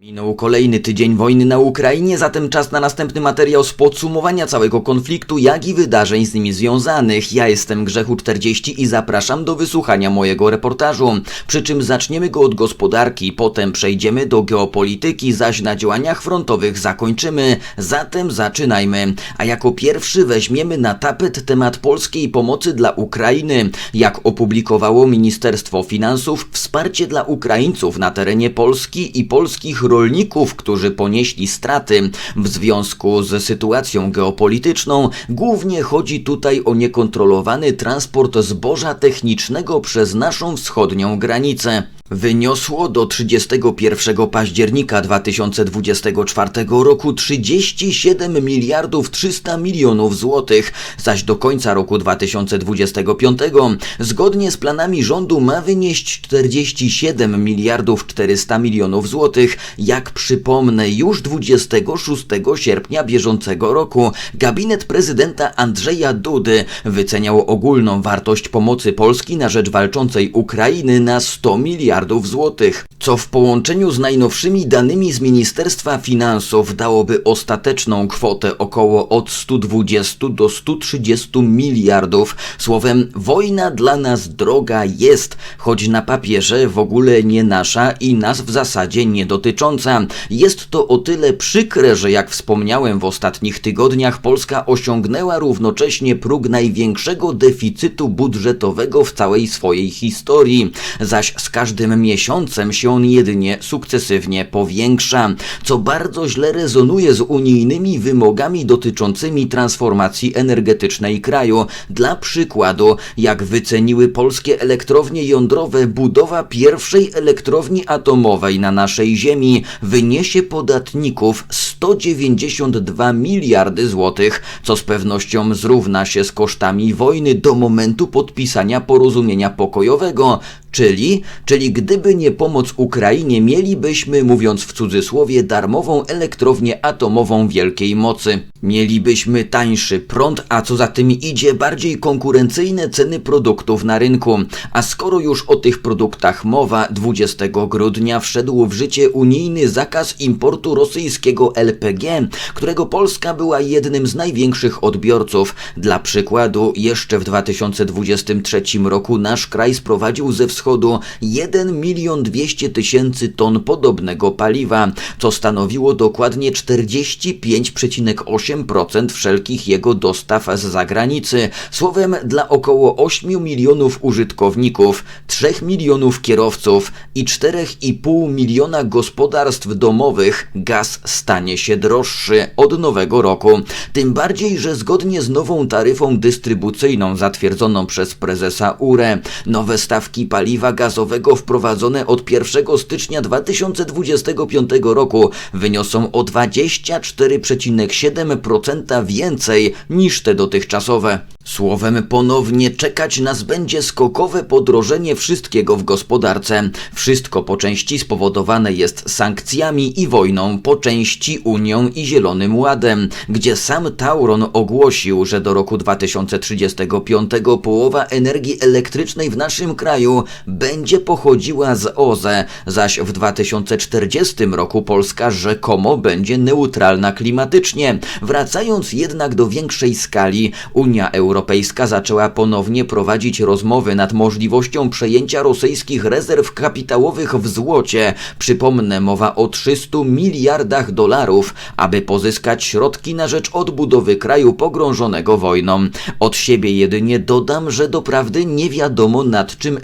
Minął kolejny tydzień wojny na Ukrainie, zatem czas na następny materiał z podsumowania całego konfliktu, jak i wydarzeń z nimi związanych. Ja jestem Grzechu40 i zapraszam do wysłuchania mojego reportażu. Przy czym zaczniemy go od gospodarki, potem przejdziemy do geopolityki, zaś na działaniach frontowych zakończymy. Zatem zaczynajmy. A jako pierwszy weźmiemy na tapet temat polskiej pomocy dla Ukrainy. Jak opublikowało Ministerstwo Finansów, wsparcie dla Ukraińców na terenie Polski i polskich rolników, którzy ponieśli straty w związku z sytuacją geopolityczną. Głównie chodzi tutaj o niekontrolowany transport zboża technicznego przez naszą wschodnią granicę. Wyniosło do 31 października 2024 roku 37 miliardów 300 milionów złotych, zaś do końca roku 2025 zgodnie z planami rządu ma wynieść 47 miliardów 400 milionów złotych. Jak przypomnę, już 26 sierpnia bieżącego roku gabinet prezydenta Andrzeja Dudy wyceniał ogólną wartość pomocy Polski na rzecz walczącej Ukrainy na 100 miliardów złotych, co w połączeniu z najnowszymi danymi z Ministerstwa Finansów dałoby ostateczną kwotę około od 120 do 130 miliardów. Słowem, wojna dla nas droga jest, choć na papierze w ogóle nie nasza i nas w zasadzie nie dotycząca. Jest to o tyle przykre, że jak wspomniałem w ostatnich tygodniach, Polska osiągnęła równocześnie próg największego deficytu budżetowego w całej swojej historii, zaś z każdym miesiącem się on jedynie sukcesywnie powiększa, co bardzo źle rezonuje z unijnymi wymogami dotyczącymi transformacji energetycznej kraju. Dla przykładu, jak wyceniły polskie elektrownie jądrowe, budowa pierwszej elektrowni atomowej na naszej ziemi wyniesie podatników 192 miliardy złotych, co z pewnością zrówna się z kosztami wojny do momentu podpisania porozumienia pokojowego, Czyli, czyli gdyby nie pomoc Ukrainie, mielibyśmy, mówiąc w cudzysłowie, darmową elektrownię atomową wielkiej mocy. Mielibyśmy tańszy prąd, a co za tym idzie, bardziej konkurencyjne ceny produktów na rynku. A skoro już o tych produktach mowa, 20 grudnia wszedł w życie unijny zakaz importu rosyjskiego LPG, którego Polska była jednym z największych odbiorców. Dla przykładu, jeszcze w 2023 roku nasz kraj sprowadził ze wschodu 1 milion 200 tysięcy ton podobnego paliwa, co stanowiło dokładnie 45,8% wszelkich jego dostaw z zagranicy. Słowem, dla około 8 milionów użytkowników, 3 milionów kierowców i 4,5 miliona gospodarstw domowych gaz stanie się droższy od nowego roku. Tym bardziej, że zgodnie z nową taryfą dystrybucyjną zatwierdzoną przez prezesa URE, nowe stawki paliwa gazowego wprowadzone od 1 stycznia 2025 roku wyniosą o 24,7% więcej niż te dotychczasowe. Słowem ponownie czekać nas będzie skokowe podrożenie wszystkiego w gospodarce. Wszystko po części spowodowane jest sankcjami i wojną, po części Unią i Zielonym Ładem, gdzie sam Tauron ogłosił, że do roku 2035 połowa energii elektrycznej w naszym kraju będzie pochodziła z OZE, zaś w 2040 roku Polska rzekomo będzie neutralna klimatycznie. Wracając jednak do większej skali, Unia Europejska zaczęła ponownie prowadzić rozmowy nad możliwością przejęcia rosyjskich rezerw kapitałowych w złocie. Przypomnę, mowa o 300 miliardach dolarów, aby pozyskać środki na rzecz odbudowy kraju pogrążonego wojną. Od siebie jedynie dodam, że doprawdy nie wiadomo nad czym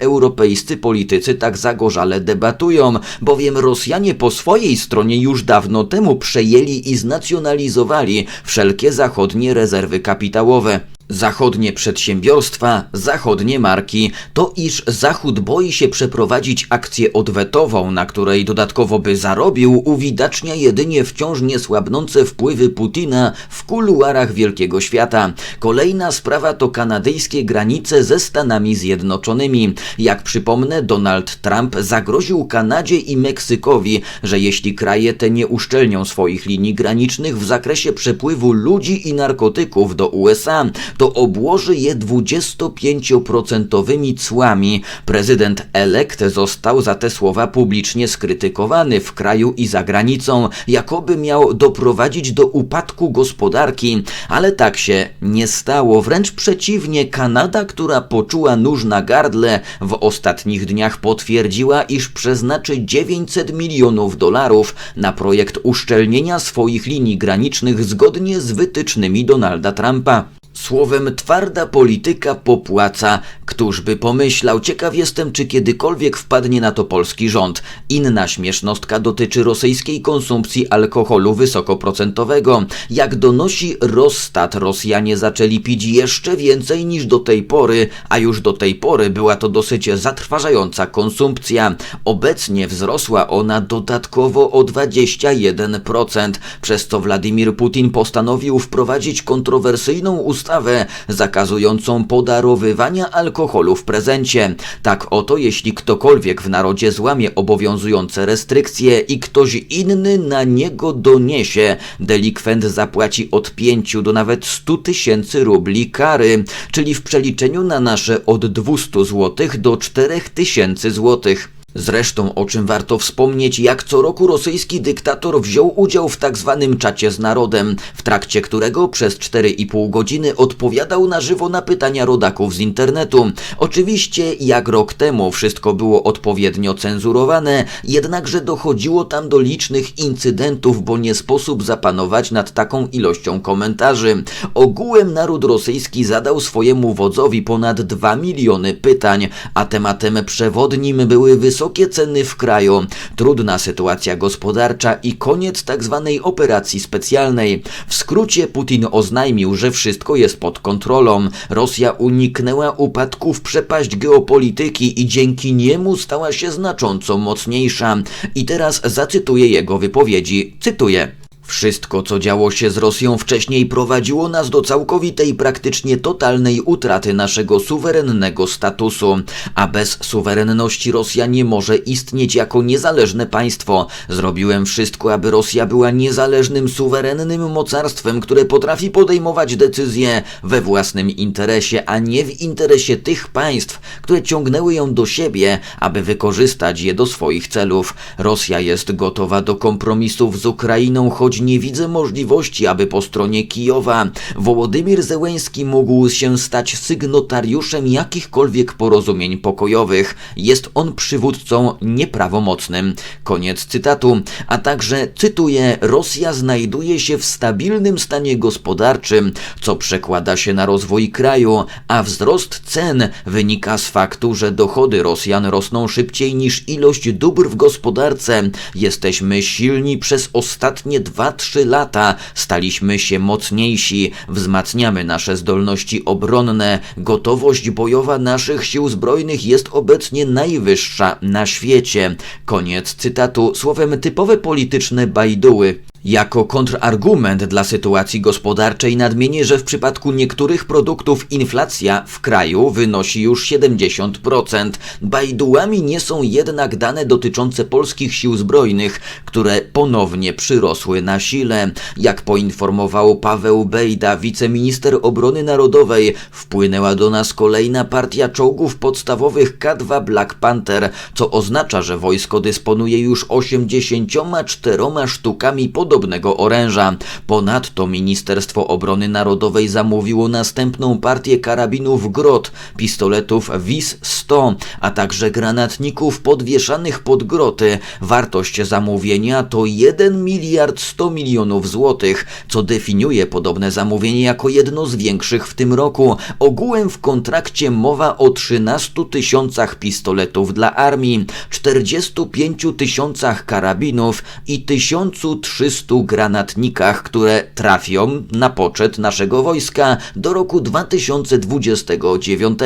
europejscy politycy tak zagorzale debatują, bowiem Rosjanie po swojej stronie już dawno temu przejęli i znacjonalizowali wszelkie zachodnie rezerwy kapitałowe. Zachodnie przedsiębiorstwa, zachodnie marki, to iż Zachód boi się przeprowadzić akcję odwetową, na której dodatkowo by zarobił, uwidacznia jedynie wciąż niesłabnące wpływy Putina w kuluarach wielkiego świata. Kolejna sprawa to kanadyjskie granice ze Stanami Zjednoczonymi. Jak przypomnę, Donald Trump zagroził Kanadzie i Meksykowi, że jeśli kraje te nie uszczelnią swoich linii granicznych w zakresie przepływu ludzi i narkotyków do USA, to obłoży je 25% cłami. Prezydent elekt został za te słowa publicznie skrytykowany w kraju i za granicą, jakoby miał doprowadzić do upadku gospodarki, ale tak się nie stało. Wręcz przeciwnie, Kanada, która poczuła nóż na gardle, w ostatnich dniach potwierdziła, iż przeznaczy 900 milionów dolarów na projekt uszczelnienia swoich linii granicznych zgodnie z wytycznymi Donalda Trumpa. Słowem, twarda polityka popłaca. Któż by pomyślał? Ciekaw jestem, czy kiedykolwiek wpadnie na to polski rząd. Inna śmiesznostka dotyczy rosyjskiej konsumpcji alkoholu wysokoprocentowego. Jak donosi Rostat, Rosjanie zaczęli pić jeszcze więcej niż do tej pory, a już do tej pory była to dosyć zatrważająca konsumpcja. Obecnie wzrosła ona dodatkowo o 21%, przez co Władimir Putin postanowił wprowadzić kontrowersyjną ustawę ustawę zakazującą podarowywania alkoholu w prezencie. Tak oto, jeśli ktokolwiek w narodzie złamie obowiązujące restrykcje i ktoś inny na niego doniesie, delikwent zapłaci od 5 do nawet 100 tysięcy rubli kary, czyli w przeliczeniu na nasze od 200 zł do 4000 złotych. Zresztą o czym warto wspomnieć, jak co roku rosyjski dyktator wziął udział w tak zwanym czacie z narodem, w trakcie którego przez 4,5 godziny odpowiadał na żywo na pytania rodaków z internetu. Oczywiście, jak rok temu wszystko było odpowiednio cenzurowane, jednakże dochodziło tam do licznych incydentów, bo nie sposób zapanować nad taką ilością komentarzy. Ogółem naród rosyjski zadał swojemu wodzowi ponad 2 miliony pytań, a tematem przewodnim były wysokie wysokie ceny w kraju, trudna sytuacja gospodarcza i koniec tzw. Tak operacji specjalnej. W skrócie Putin oznajmił, że wszystko jest pod kontrolą. Rosja uniknęła upadku w przepaść geopolityki i dzięki niemu stała się znacząco mocniejsza. I teraz zacytuję jego wypowiedzi. Cytuję. Wszystko, co działo się z Rosją wcześniej, prowadziło nas do całkowitej, praktycznie totalnej utraty naszego suwerennego statusu. A bez suwerenności Rosja nie może istnieć jako niezależne państwo. Zrobiłem wszystko, aby Rosja była niezależnym, suwerennym mocarstwem, które potrafi podejmować decyzje we własnym interesie, a nie w interesie tych państw, które ciągnęły ją do siebie, aby wykorzystać je do swoich celów. Rosja jest gotowa do kompromisów z Ukrainą, choć nie widzę możliwości, aby po stronie Kijowa Wołodymir Zełęński mógł się stać sygnotariuszem jakichkolwiek porozumień pokojowych. Jest on przywódcą nieprawomocnym. Koniec cytatu. A także, cytuję, Rosja znajduje się w stabilnym stanie gospodarczym, co przekłada się na rozwój kraju, a wzrost cen wynika z faktu, że dochody Rosjan rosną szybciej niż ilość dóbr w gospodarce. Jesteśmy silni przez ostatnie dwa 2-3 lata staliśmy się mocniejsi, wzmacniamy nasze zdolności obronne, gotowość bojowa naszych sił zbrojnych jest obecnie najwyższa na świecie. Koniec cytatu słowem typowe polityczne bajduły. Jako kontrargument dla sytuacji gospodarczej nadmienię, że w przypadku niektórych produktów inflacja w kraju wynosi już 70%. Bajdułami nie są jednak dane dotyczące polskich sił zbrojnych, które ponownie przyrosły na sile. Jak poinformował Paweł Bejda, wiceminister obrony narodowej, wpłynęła do nas kolejna partia czołgów podstawowych K2 Black Panther, co oznacza, że wojsko dysponuje już 84 sztukami podobnych podobnego oręża. Ponadto Ministerstwo Obrony Narodowej zamówiło następną partię karabinów Grot, pistoletów WIS-100, a także granatników podwieszanych pod groty. Wartość zamówienia to 1 miliard 100 milionów złotych, co definiuje podobne zamówienie jako jedno z większych w tym roku. Ogółem w kontrakcie mowa o 13 tysiącach pistoletów dla armii, 45 tysiącach karabinów i 1300 200 granatnikach, które trafią na poczet naszego wojska do roku 2029,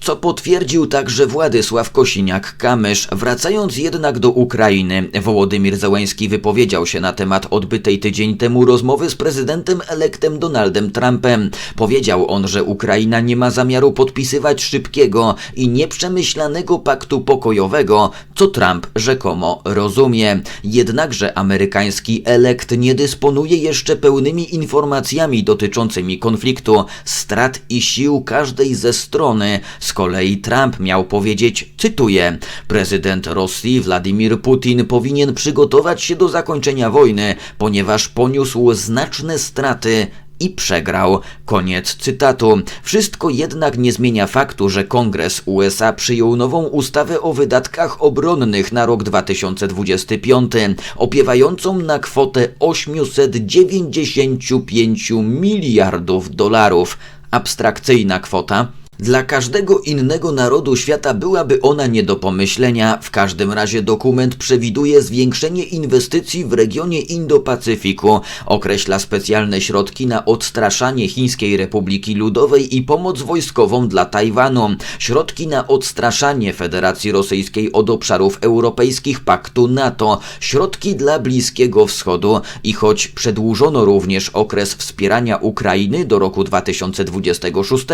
co potwierdził także Władysław Kosiniak-Kamysz. Wracając jednak do Ukrainy, Wołodymir Zełęński wypowiedział się na temat odbytej tydzień temu rozmowy z prezydentem elektem Donaldem Trumpem. Powiedział on, że Ukraina nie ma zamiaru podpisywać szybkiego i nieprzemyślanego paktu pokojowego, co Trump rzekomo rozumie. Jednakże amerykański elekt elekt nie dysponuje jeszcze pełnymi informacjami dotyczącymi konfliktu, strat i sił każdej ze strony. Z kolei Trump miał powiedzieć, cytuję, prezydent Rosji Władimir Putin powinien przygotować się do zakończenia wojny, ponieważ poniósł znaczne straty i przegrał. Koniec cytatu. Wszystko jednak nie zmienia faktu, że Kongres USA przyjął nową ustawę o wydatkach obronnych na rok 2025, opiewającą na kwotę 895 miliardów dolarów. Abstrakcyjna kwota, dla każdego innego narodu świata byłaby ona nie do pomyślenia. W każdym razie dokument przewiduje zwiększenie inwestycji w regionie Indo-Pacyfiku, określa specjalne środki na odstraszanie Chińskiej Republiki Ludowej i pomoc wojskową dla Tajwanu, środki na odstraszanie Federacji Rosyjskiej od obszarów europejskich paktu NATO, środki dla Bliskiego Wschodu. I choć przedłużono również okres wspierania Ukrainy do roku 2026,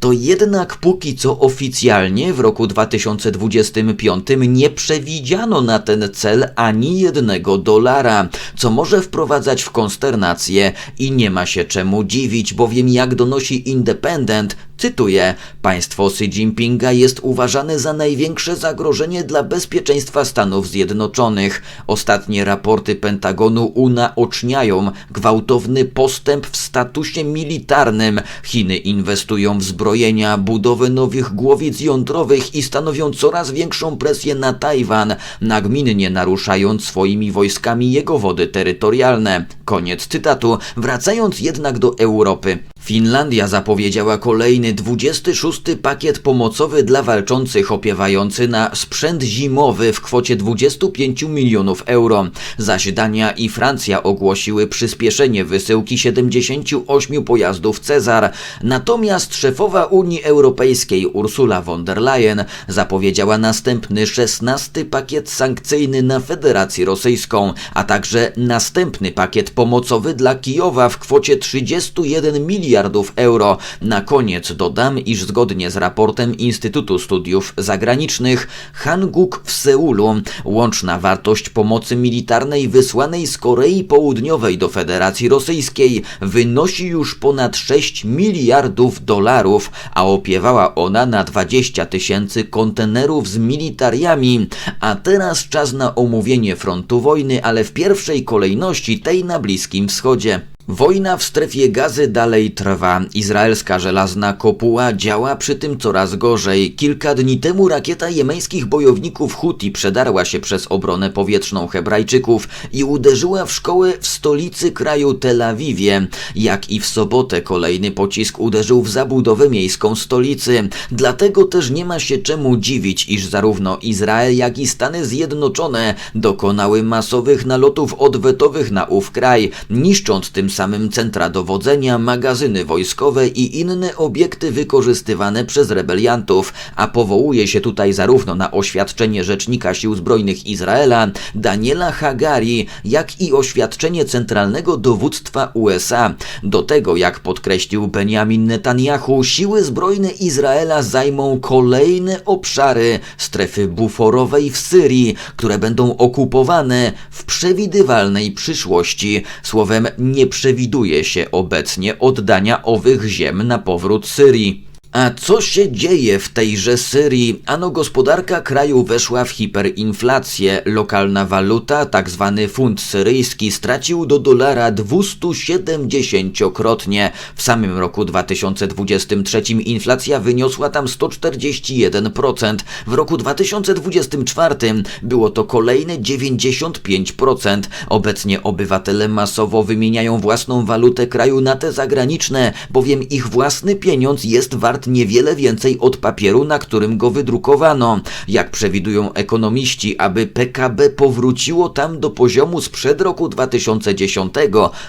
to jednak póki co oficjalnie w roku 2025 nie przewidziano na ten cel ani jednego dolara, co może wprowadzać w konsternację i nie ma się czemu dziwić, bowiem jak donosi Independent, Cytuję: Państwo Xi Jinpinga jest uważane za największe zagrożenie dla bezpieczeństwa Stanów Zjednoczonych. Ostatnie raporty Pentagonu unaoczniają gwałtowny postęp w statusie militarnym. Chiny inwestują w zbrojenia, budowę nowych głowic jądrowych i stanowią coraz większą presję na Tajwan, nagminnie naruszając swoimi wojskami jego wody terytorialne. Koniec cytatu. Wracając jednak do Europy. Finlandia zapowiedziała kolejny 26 pakiet pomocowy dla walczących opiewający na sprzęt zimowy w kwocie 25 milionów euro. Zaś Dania i Francja ogłosiły przyspieszenie wysyłki 78 pojazdów Cezar. Natomiast szefowa Unii Europejskiej Ursula von der Leyen zapowiedziała następny 16 pakiet sankcyjny na Federację Rosyjską, a także następny pakiet pomocowy dla Kijowa w kwocie 31 miliardów euro. Na koniec dodam, iż zgodnie z raportem Instytutu Studiów Zagranicznych Hanguk w Seulu łączna wartość pomocy militarnej wysłanej z Korei Południowej do Federacji Rosyjskiej wynosi już ponad 6 miliardów dolarów, a opiewała ona na 20 tysięcy kontenerów z militariami. A teraz czas na omówienie frontu wojny, ale w pierwszej kolejności tej na Bliskim Wschodzie. Wojna w strefie gazy dalej trwa. Izraelska żelazna kopuła działa przy tym coraz gorzej. Kilka dni temu rakieta jemeńskich bojowników Huti przedarła się przez obronę powietrzną Hebrajczyków i uderzyła w szkołę w stolicy kraju Tel Awiwie. Jak i w sobotę kolejny pocisk uderzył w zabudowę miejską stolicy. Dlatego też nie ma się czemu dziwić, iż zarówno Izrael, jak i Stany Zjednoczone dokonały masowych nalotów odwetowych na ów kraj, niszcząc tym samym centra dowodzenia, magazyny wojskowe i inne obiekty wykorzystywane przez rebeliantów, a powołuje się tutaj zarówno na oświadczenie rzecznika sił zbrojnych Izraela, Daniela Hagari, jak i oświadczenie centralnego dowództwa USA. Do tego, jak podkreślił Benjamin Netanyahu, siły zbrojne Izraela zajmą kolejne obszary strefy buforowej w Syrii, które będą okupowane w przewidywalnej przyszłości. Słowem, nie przewiduje się obecnie oddania owych ziem na powrót Syrii. A co się dzieje w tejże Syrii? Ano gospodarka kraju weszła w hiperinflację. Lokalna waluta, tak zwany funt syryjski, stracił do dolara 270-krotnie. W samym roku 2023 inflacja wyniosła tam 141%. W roku 2024 było to kolejne 95%. Obecnie obywatele masowo wymieniają własną walutę kraju na te zagraniczne, bowiem ich własny pieniądz jest wart niewiele więcej od papieru, na którym go wydrukowano. Jak przewidują ekonomiści, aby PKB powróciło tam do poziomu sprzed roku 2010,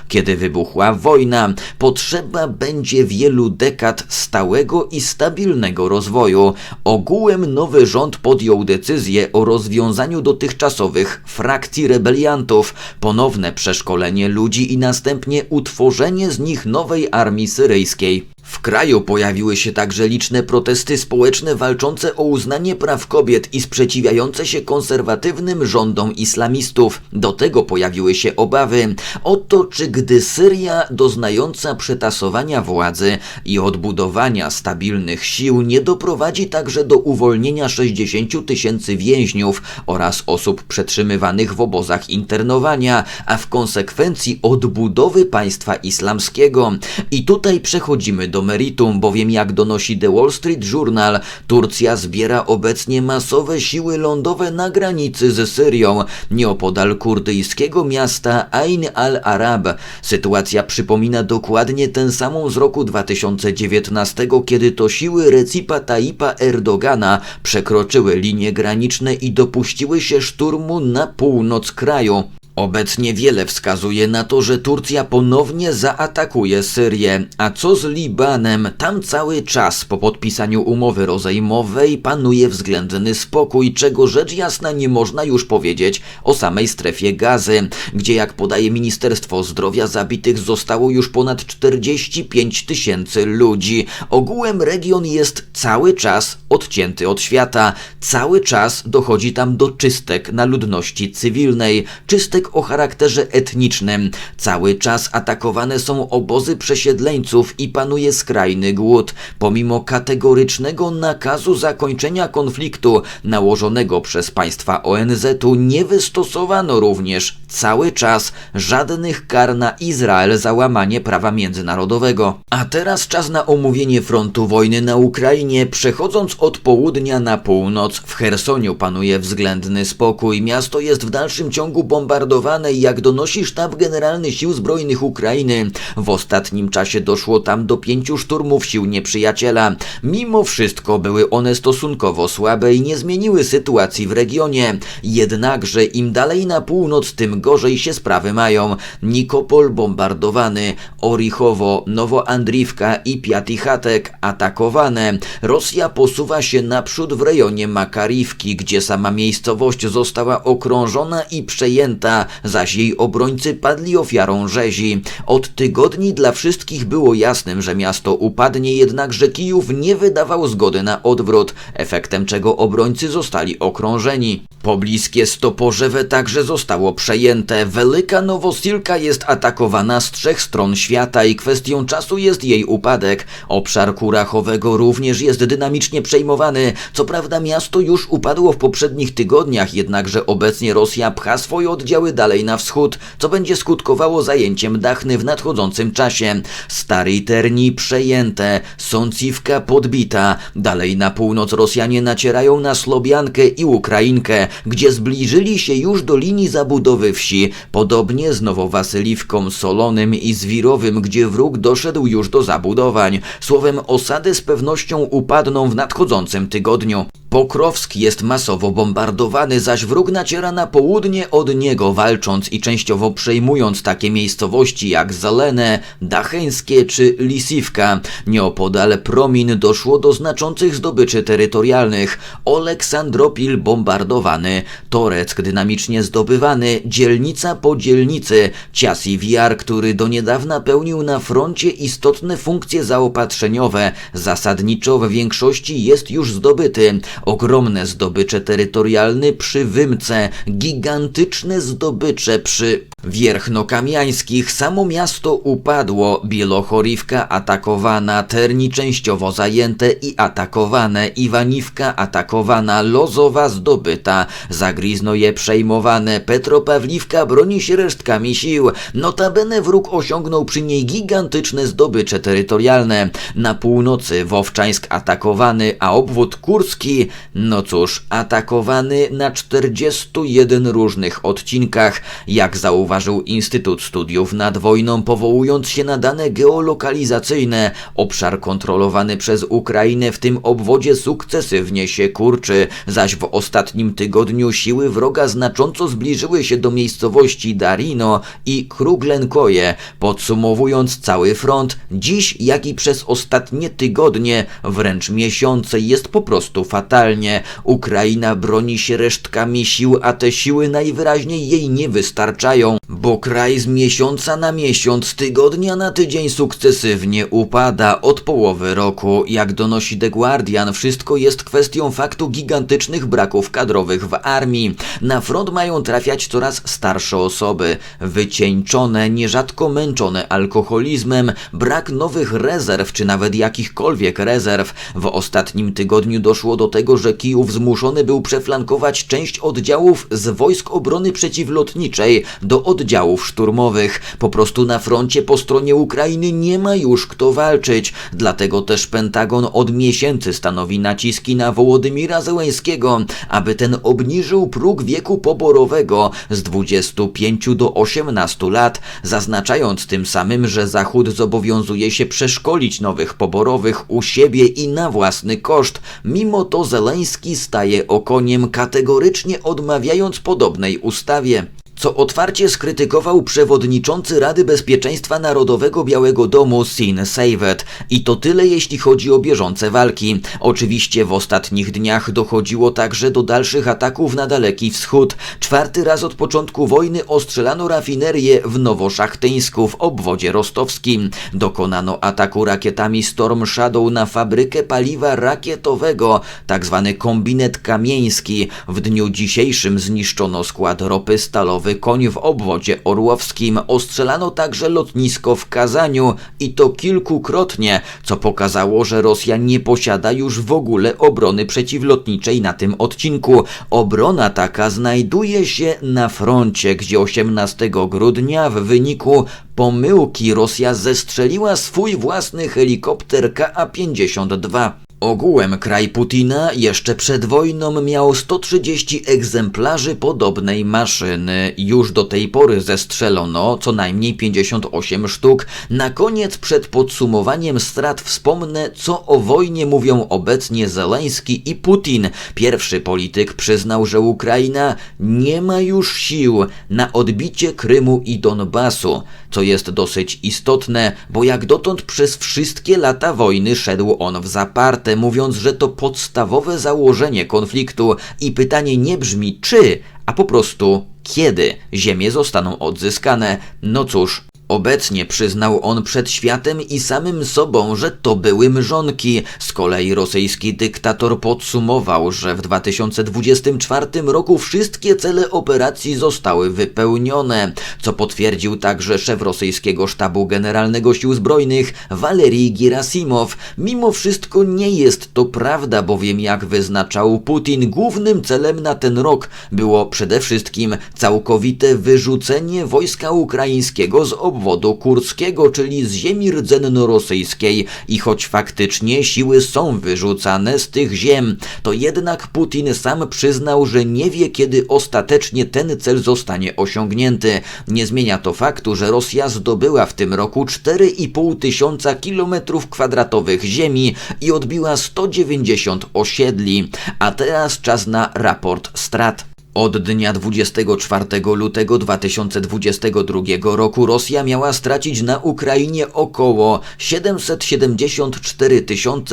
kiedy wybuchła wojna, potrzeba będzie wielu dekad stałego i stabilnego rozwoju. Ogółem nowy rząd podjął decyzję o rozwiązaniu dotychczasowych frakcji rebeliantów, ponowne przeszkolenie ludzi i następnie utworzenie z nich nowej armii syryjskiej. W kraju pojawiły się także liczne protesty społeczne walczące o uznanie praw kobiet i sprzeciwiające się konserwatywnym rządom islamistów. Do tego pojawiły się obawy o to, czy gdy Syria doznająca przetasowania władzy i odbudowania stabilnych sił nie doprowadzi także do uwolnienia 60 tysięcy więźniów oraz osób przetrzymywanych w obozach internowania, a w konsekwencji odbudowy państwa islamskiego. I tutaj przechodzimy do meritum, bowiem jak donosi The Wall Street Journal, Turcja zbiera obecnie masowe siły lądowe na granicy z Syrią, nieopodal kurdyjskiego miasta Ain al-Arab. Sytuacja przypomina dokładnie tę samą z roku 2019, kiedy to siły Recipa Tayyipa Erdogana przekroczyły linie graniczne i dopuściły się szturmu na północ kraju. Obecnie wiele wskazuje na to, że Turcja ponownie zaatakuje Syrię. A co z Libanem? Tam cały czas po podpisaniu umowy rozejmowej panuje względny spokój, czego rzecz jasna nie można już powiedzieć o samej strefie gazy, gdzie jak podaje Ministerstwo Zdrowia zabitych zostało już ponad 45 tysięcy ludzi. Ogółem region jest cały czas odcięty od świata. Cały czas dochodzi tam do czystek na ludności cywilnej, czystek o charakterze etnicznym. Cały czas atakowane są obozy przesiedleńców i panuje skrajny głód. Pomimo kategorycznego nakazu zakończenia konfliktu nałożonego przez państwa ONZ-u nie wystosowano również cały czas żadnych kar na Izrael za łamanie prawa międzynarodowego. A teraz czas na omówienie frontu wojny na Ukrainie. Przechodząc od południa na północ, w Chersoniu panuje względny spokój. Miasto jest w dalszym ciągu bombardowane jak donosi sztab generalny sił zbrojnych Ukrainy, w ostatnim czasie doszło tam do pięciu szturmów sił nieprzyjaciela. Mimo wszystko były one stosunkowo słabe i nie zmieniły sytuacji w regionie. Jednakże im dalej na północ, tym gorzej się sprawy mają. Nikopol bombardowany, Orichowo, Nowoandriwka i Piatichatek atakowane. Rosja posuwa się naprzód w rejonie Makariwki, gdzie sama miejscowość została okrążona i przejęta, zaś jej obrońcy padli ofiarą rzezi. Od tygodni dla wszystkich było jasnym, że miasto upadnie, jednakże Kijów nie wydawał zgody na odwrót, efektem czego obrońcy zostali okrążeni. Pobliskie Stoporzewe także zostało przejęte. Wielka Nowosilka jest atakowana z trzech stron świata i kwestią czasu jest jej upadek. Obszar Kurachowego również jest dynamicznie przejmowany. Co prawda miasto już upadło w poprzednich tygodniach, jednakże obecnie Rosja pcha swoje oddziały dalej na wschód, co będzie skutkowało zajęciem Dachny w nadchodzącym czasie. Stary Terni przejęte, Sąciwka podbita. Dalej na północ Rosjanie nacierają na Slobiankę i Ukrainkę, gdzie zbliżyli się już do linii zabudowy wsi, podobnie z Nowowasyliwką, Solonym i Zwirowym, gdzie wróg doszedł już do zabudowań. Słowem osady z pewnością upadną w nadchodzącym tygodniu. Pokrowsk jest masowo bombardowany, zaś wróg naciera na południe od niego, walcząc i częściowo przejmując takie miejscowości jak Zalene, Dacheńskie czy Lisiwka. Nieopodal Promin doszło do znaczących zdobyczy terytorialnych. Oleksandropil bombardowany, Toreck dynamicznie zdobywany, dzielnica po dzielnicy, Ciasiwiar, który do niedawna pełnił na froncie istotne funkcje zaopatrzeniowe, zasadniczo w większości jest już zdobyty. Ogromne zdobycze terytorialne przy Wymce, gigantyczne zdobycze przy Wierchnokamiańskich. Samo miasto upadło, Bielochorivka atakowana, Terni częściowo zajęte i atakowane, Iwaniwka atakowana, Lozowa zdobyta, Zagriznoje przejmowane, Petropawliwka broni się resztkami sił. Notabene wróg osiągnął przy niej gigantyczne zdobycze terytorialne. Na północy Wowczańsk atakowany, a obwód kurski, no cóż, atakowany na 41 różnych odcinkach. Jak zauważył Instytut Studiów nad Wojną, powołując się na dane geolokalizacyjne, obszar kontrolowany przez Ukrainę w tym obwodzie sukcesywnie się kurczy, zaś w ostatnim tygodniu siły wroga znacząco zbliżyły się do miejscowości Darino i Kruglenkoje. Podsumowując cały front, dziś jak i przez ostatnie tygodnie, wręcz miesiące jest po prostu fatalnie. Ukraina broni się resztkami sił, a te siły najwyraźniej jej nie wystarczają. Bo kraj z miesiąca na miesiąc, tygodnia na tydzień sukcesywnie upada od połowy roku. Jak donosi The Guardian, wszystko jest kwestią faktu gigantycznych braków kadrowych w armii. Na front mają trafiać coraz starsze osoby, wycieńczone, nierzadko męczone alkoholizmem, brak nowych rezerw czy nawet jakichkolwiek rezerw. W ostatnim tygodniu doszło do tego, że Kijów zmuszony był przeflankować część oddziałów z wojsk obrony przeciwlotniczej do oddziałów szturmowych. Po prostu na froncie po stronie Ukrainy nie ma już kto walczyć. Dlatego też Pentagon od miesięcy stanowi naciski na Wołodymira Zełęskiego, aby ten obniżył próg wieku poborowego z 25 do 18 lat, zaznaczając tym samym, że Zachód zobowiązuje się przeszkolić nowych poborowych u siebie i na własny koszt. Mimo to Zeleński staje okoniem, kategorycznie odmawiając podobnej ustawie co otwarcie skrytykował przewodniczący Rady Bezpieczeństwa Narodowego Białego Domu Sin Seiwet. I to tyle jeśli chodzi o bieżące walki. Oczywiście w ostatnich dniach dochodziło także do dalszych ataków na Daleki Wschód. Czwarty raz od początku wojny ostrzelano rafinerię w Nowoszachteńsku w obwodzie rostowskim. Dokonano ataku rakietami Storm Shadow na fabrykę paliwa rakietowego, tzw. Tak kombinet kamieński. W dniu dzisiejszym zniszczono skład ropy stalowej koń w obwodzie orłowskim. Ostrzelano także lotnisko w Kazaniu i to kilkukrotnie, co pokazało, że Rosja nie posiada już w ogóle obrony przeciwlotniczej na tym odcinku. Obrona taka znajduje się na froncie, gdzie 18 grudnia w wyniku pomyłki Rosja zestrzeliła swój własny helikopter Ka-52. Ogółem kraj Putina jeszcze przed wojną miał 130 egzemplarzy podobnej maszyny. Już do tej pory zestrzelono co najmniej 58 sztuk. Na koniec przed podsumowaniem strat wspomnę, co o wojnie mówią obecnie Zeleński i Putin. Pierwszy polityk przyznał, że Ukraina nie ma już sił na odbicie Krymu i Donbasu, co jest dosyć istotne, bo jak dotąd przez wszystkie lata wojny szedł on w zaparte mówiąc, że to podstawowe założenie konfliktu i pytanie nie brzmi czy, a po prostu kiedy ziemie zostaną odzyskane. No cóż, Obecnie przyznał on przed światem i samym sobą, że to były mrzonki. Z kolei rosyjski dyktator podsumował, że w 2024 roku wszystkie cele operacji zostały wypełnione, co potwierdził także szef rosyjskiego sztabu generalnego sił zbrojnych Walerij Girasimow. Mimo wszystko nie jest to prawda, bowiem jak wyznaczał Putin, głównym celem na ten rok było przede wszystkim całkowite wyrzucenie wojska ukraińskiego z obwodu obwodu kurskiego, czyli z ziemi rdzenno-rosyjskiej i choć faktycznie siły są wyrzucane z tych ziem, to jednak Putin sam przyznał, że nie wie kiedy ostatecznie ten cel zostanie osiągnięty. Nie zmienia to faktu, że Rosja zdobyła w tym roku 4,5 tysiąca kilometrów kwadratowych ziemi i odbiła 190 osiedli. A teraz czas na raport strat. Od dnia 24 lutego 2022 roku Rosja miała stracić na Ukrainie około 774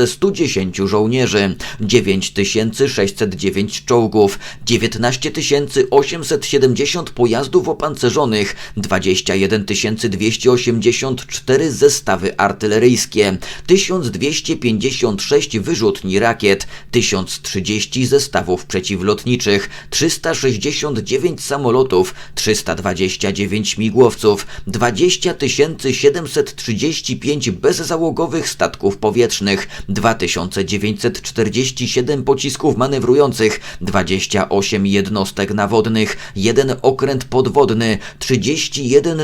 110 żołnierzy, 9609 czołgów, 19 870 pojazdów opancerzonych, 21 284 zestawy artyleryjskie, 1256 wyrzutni rakiet, 1030 zestawów przeciwlotniczych, 300 369 samolotów, 329 śmigłowców, 20 735 bezzałogowych statków powietrznych, 2947 pocisków manewrujących, 28 jednostek nawodnych, jeden okręt podwodny, 31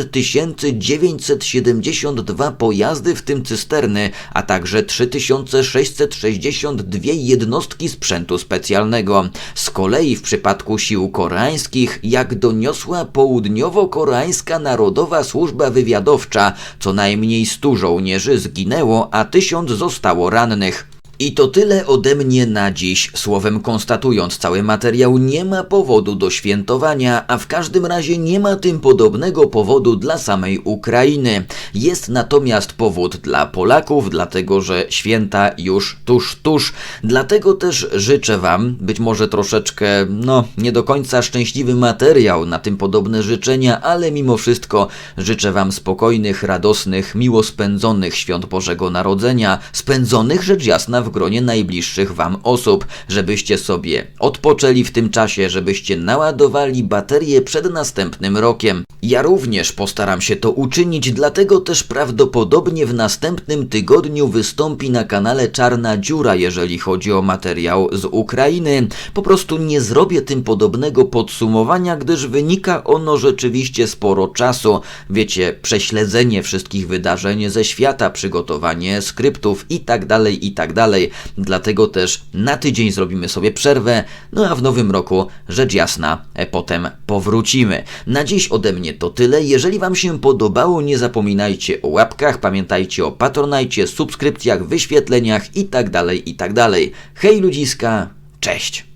972 pojazdy, w tym cysterny, a także 3662 jednostki sprzętu specjalnego. Z kolei w przypadku sił sił koreańskich, jak doniosła południowo-koreańska Narodowa Służba Wywiadowcza, co najmniej 100 żołnierzy zginęło, a tysiąc zostało rannych. I to tyle ode mnie na dziś. Słowem konstatując cały materiał, nie ma powodu do świętowania, a w każdym razie nie ma tym podobnego powodu dla samej Ukrainy. Jest natomiast powód dla Polaków, dlatego że święta już tuż, tuż. Dlatego też życzę Wam, być może troszeczkę, no, nie do końca szczęśliwy materiał na tym podobne życzenia, ale mimo wszystko życzę Wam spokojnych, radosnych, miło spędzonych świąt Bożego Narodzenia, spędzonych rzecz jasna w gronie najbliższych Wam osób, żebyście sobie odpoczęli w tym czasie, żebyście naładowali baterie przed następnym rokiem. Ja również postaram się to uczynić, dlatego też prawdopodobnie w następnym tygodniu wystąpi na kanale Czarna Dziura, jeżeli chodzi o materiał z Ukrainy. Po prostu nie zrobię tym podobnego podsumowania, gdyż wynika ono rzeczywiście sporo czasu. Wiecie, prześledzenie wszystkich wydarzeń ze świata, przygotowanie skryptów i tak dalej. Dlatego też na tydzień zrobimy sobie przerwę, no a w nowym roku, rzecz jasna, e, potem powrócimy. Na dziś ode mnie to tyle. Jeżeli Wam się podobało, nie zapominajcie o łapkach, pamiętajcie o patronajcie, subskrypcjach, wyświetleniach i tak dalej, i tak. Hej ludziska, cześć!